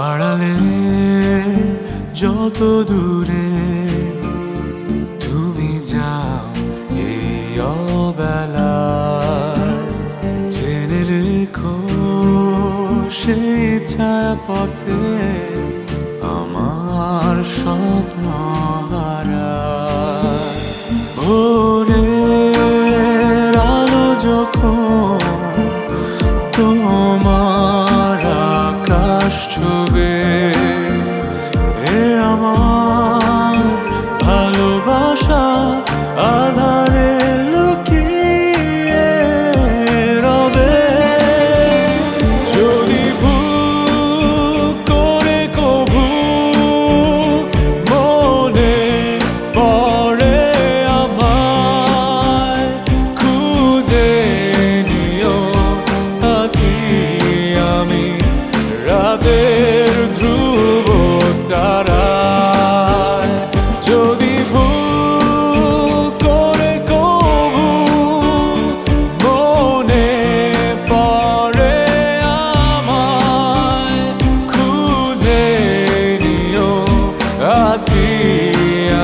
আড়ালে যত দূরে তুমি যাও এই অবেলা জেনে রেখো সেই ছায়া পথে আমার স্বপ্ন হারা ভোরের আলো যখন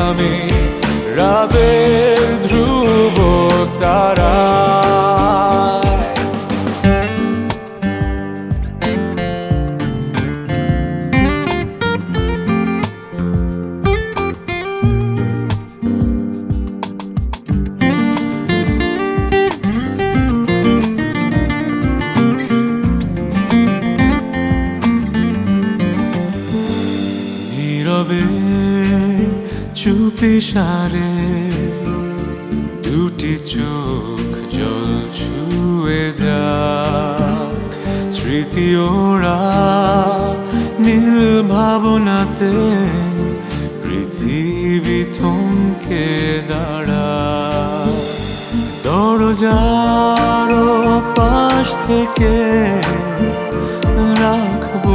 আমি রাতের ধ্রুব তারায় নীরবে চুপি সারে, দুটি চোখ জল ছুঁয়ে যা স্মৃতি ওরা নীল ভাবনাতে, পৃথিবী থমকে দাঁড়া। দরজার পাশ থেকে রাখব